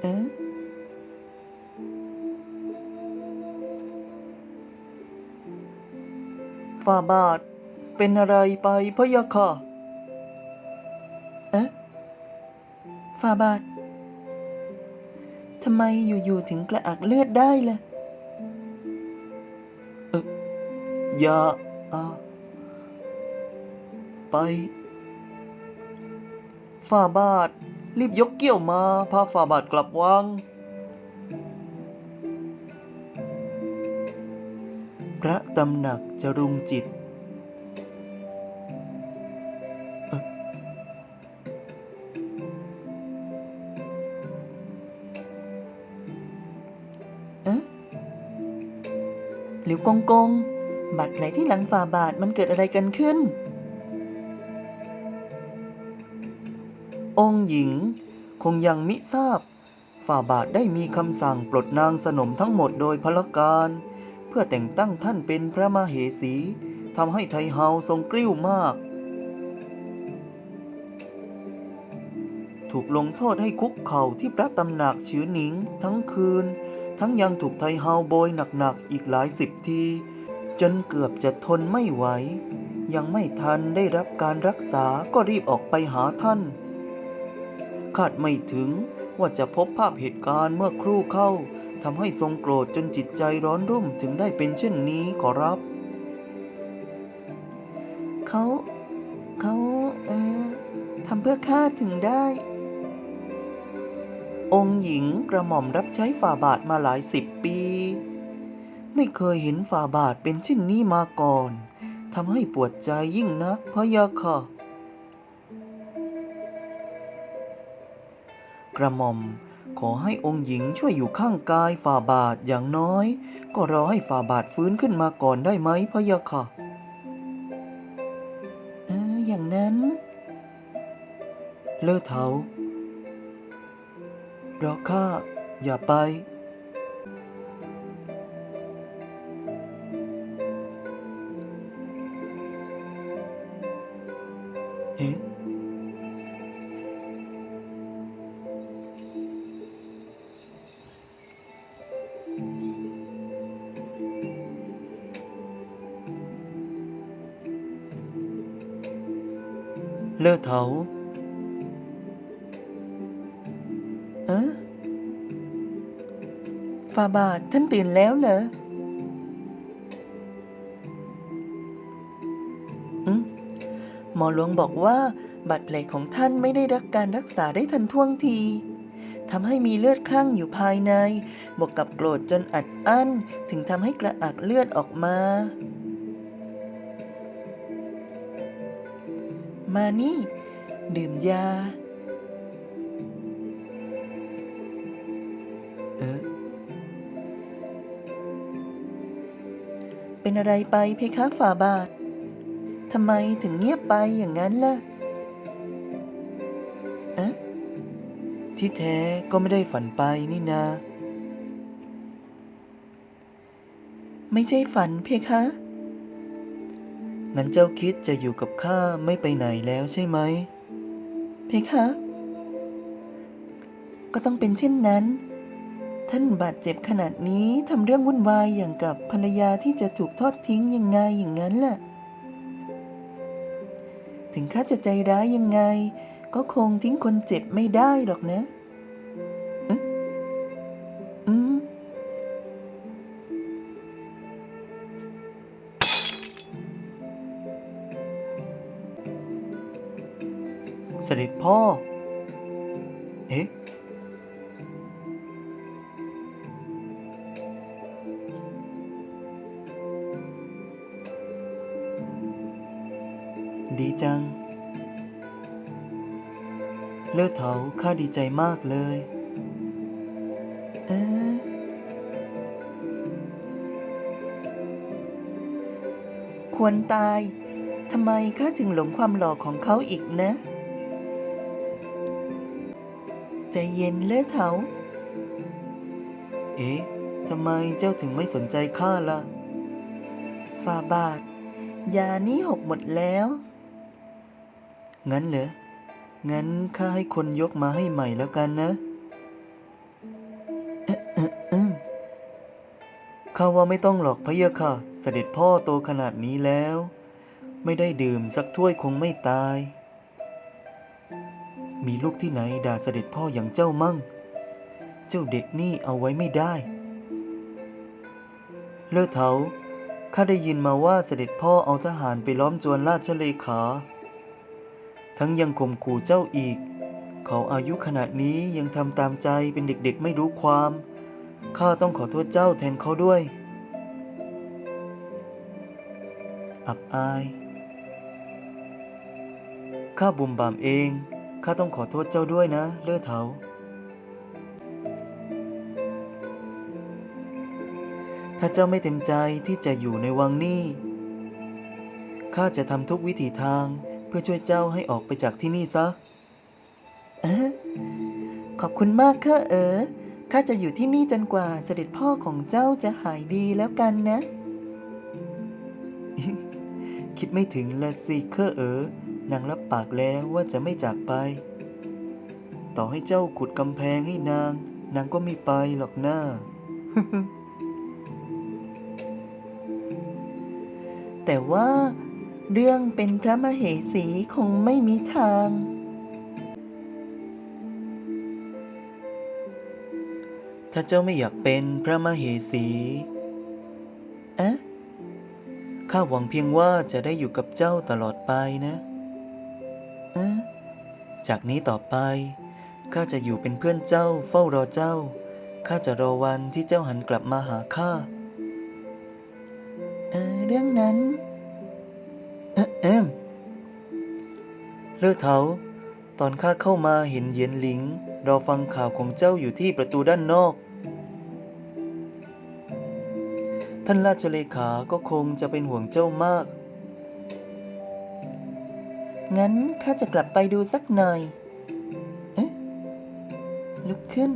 เอ๊ะฝ่าบาทเป็นอะไรไปพะยะค่ะ เอ๊ะฝ่าบาททำไมอยู่ ๆ ถึงกระอักเลือดได้ล่ะ เออยาอ่าไป ฝ่าบาท รีบยกเกี้ยวมา พาฝ่าบาทกลับวัง พระตำหนักจรุงจิตเอ่อเอ๊ะหลิวกงกง บาดแผลที่หลังฝ่าบาทมันเกิดอะไรกันขึ้น ค์หญิง คงยังมิทราบ ฝ่าบาทได้มีคำสั่งปลดนางสนมทั้งหมดโดยพลการ เพื่อแต่งตั้งท่านเป็นพระมเหสีทำให้ไทเฮาทรงกริ้วมาก ถูกลงโทษให้คุกเข่าที่พระตำหนักชือหนิงทั้งคืน ทั้งยังถูกไทเฮาโบยหนักๆอีกหลายสิบที จนเกือบจะทนไม่ไหวยังไม่ทันได้รับการรักษาก็รีบออกไปหาท่าน คาดไม่ถึงว่าจะพบภาพเหตุการณ์เมื่อครู่เข้าทำให้ทรงโกรธจนจิตใจร้อนรุ่มถึงได้เป็นเช่นนี้ขอรับ เขาเขาเออทำเพื่อข้าถึงได้ องค์หญิงกระหม่อมรับใช้ฝ่าบาทมาหลายสิบปี ไม่เคยเห็นฝ่าบาทเป็นเช่นนี้มาก่อนทำให้ปวดใจยิ่งนักพะยะค่ะ กระหม่อม ขอให้องค์หญิงช่วยอยู่ข้างกายฝ่าบาทอย่างน้อย ก็รอให้ฝ่าบาทฟื้นขึ้นมาก่อนได้ไหมพะยะค่ะเอออย่างนั้น เลอเถารอข้าอย่าไป เลิกเถาเออฟาบาทท่านตื่นแล้วเหรอหมอหลวงบอกว่าบาดแผลของท่านไม่ได้รับการรักษาได้ทันท่วงทีทำให้มีเลือดคลั่งอยู่ภายใน บวกกับโกรธจนอัดอั้น ถึงทำให้กระอักเลือดออกมา มานี่ ดื่มยา เออ เป็นอะไรไปเพคะฝ่าบาท ทำไมถึงเงียบไปอย่างนั้นล่ะเอ๊ะที่แท้ก็ไม่ได้ฝันไปนี่นา ไม่ใช่ฝันเพคะ งั้นเจ้าคิดจะอยู่กับข้าไม่ไปไหนแล้วใช่ไหม เพคะ ก็ต้องเป็นเช่นนั้น ท่านบาดเจ็บขนาดนี้ทำเรื่องวุ่นวายอย่างกับภรรยาที่จะถูกทอดทิ้งยังไงอย่างนั้นล่ะ ถึงข้าจะใจร้ายยังไง ก็คงทิ้งคนเจ็บไม่ได้หรอกนะเเสด็จพ่อ เอ๊ะ ดีจัง เลิศเถาข้าดีใจมากเลย เอ๊ะควรตาย ทำไมข้าถึงหลงความหล่อของเขาอีกนะ ใจเย็นเลิศเถา เอ๊ะ ทำไมเจ้าถึงไม่สนใจข้าล่ะฝ่าบาท ยานี้หกหมดแล้ว งั้นเหรอ งั้นข้าให้คนยกมาให้ใหม่แล้วกันนะเอ๊ะเอ๊ะเอ๊ะข้าว่าไม่ต้องหรอกพะเยะค่ะ เสด็จพ่อโตขนาดนี้แล้ว ไม่ได้ดื่มสักถ้วยคงไม่ตาย มีลูกที่ไหนด่าเสด็จพ่ออย่างเจ้ามั่ง เจ้าเด็กนี่เอาไว้ไม่ได้ เลิศเถาข้าได้ยินมาว่าเสด็จพ่อเอาทหารไปล้อมจวนราชเลขา ทั้งยังข่มขู่เจ้าอีก เขาอายุขนาดนี้ยังทำตามใจเป็นเด็กๆไม่รู้ความ ข้าต้องขอโทษเจ้าแทนเขาด้วย อับอาย ข้าบุมบามเอง ข้าต้องขอโทษเจ้าด้วยนะ เลือเถาถ้าเจ้าไม่เต็มใจที่จะอยู่ในวังนี้ข้าจะทำทุกวิถีทางเพื่อช่วยเจ้าให้ออกไปจากที่นี่ซะเออขอบคุณมากค่ะเออข้าจะอยู่ที่นี่จนกว่าเสด็จพ่อของเจ้าจะหายดีแล้วกันนะ คิดไม่ถึงละสิเคอเออ นางรับปากแล้วว่าจะไม่จากไป ต่อให้เจ้าขุดกำแพงให้นาง นางก็ไม่ไปหรอกนะ้า แต่ว่าเรื่องเป็นพระมเหสีคงไม่มีทาง ถ้าเจ้าไม่อยากเป็นพระมเหสีเอ๊ะข้าหวังเพียงว่าจะได้อยู่กับเจ้าตลอดไปนะ จากนี้ต่อไปข้าจะอยู่เป็นเพื่อนเจ้า เฝ้ารอเจ้าข้าจะรอวันที่เจ้าหันกลับมาหาข้าเออเรื่องนั้นเอ๊ะเอ็มเลิกเถาตอนข้าเข้ามาเห็นเหยียนหลิงรอฟังข่าวของเจ้าอยู่ที่ประตูด้านนอก ท่านราชเลขาก็คงจะเป็นห่วงเจ้ามาก งั้นข้าจะกลับไปดูสักหน่อย เอ๊ะ ลุกขึ้น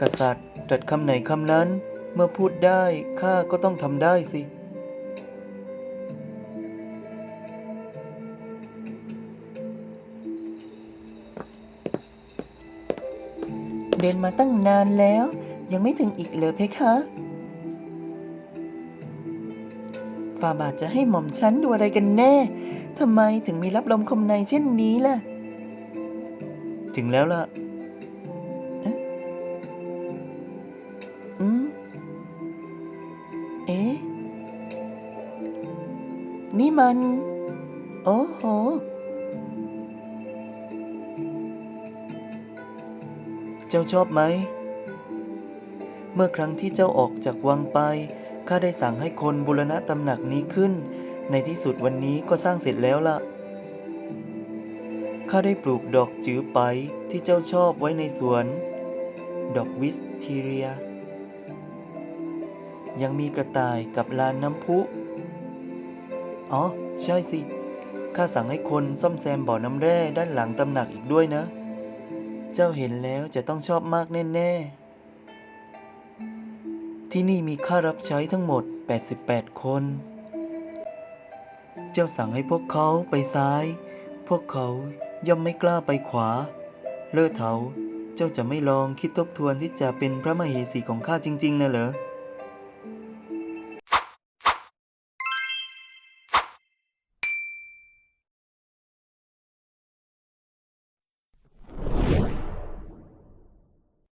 กษัตริย์ตรัสคำไหนคำนั้น เมื่อพูดได้ข้าก็ต้องทำได้สิ เดินมาตั้งนานแล้ว ยังไม่ถึงอีกเลยเพคะ ฝ่าบาทจะให้หม่อมฉันดูอะไรกันแน่ ทำไมถึงมีรับลมคมในเช่นนี้ล่ะ ถึงแล้วล่ะเอ๊ะอืมเอ๊ะ นี่มัน โอ้โห เจ้าชอบไหม เมื่อครั้งที่เจ้าออกจากวังไป ข้าได้สั่งให้คนบูรณะตำหนักนี้ขึ้น ในที่สุดวันนี้ก็สร้างเสร็จแล้วล่ะ ข้าได้ปลูกดอกจื้อไปที่เจ้าชอบไว้ในสวน ดอกวิสทีเรีย ยังมีกระต่ายกับลานน้ำพุ อ๋อ ใช่สิ ข้าสั่งให้คนซ่อมแซมบ่อน้ำแร่ด้านหลังตำหนักอีกด้วยนะ เจ้าเห็นแล้วจะต้องชอบมากแน่ ๆ ที่นี่มีข้ารับใช้ทั้งหมด 88 คน เจ้าสั่งให้พวกเขาไปซ้าย พวกเขาย่อมไม่กล้าไปขวา เลิศเถา เจ้าจะไม่ลองคิดทบทวนที่จะเป็นพระมเหสีของข้าจริง ๆนะเหรอ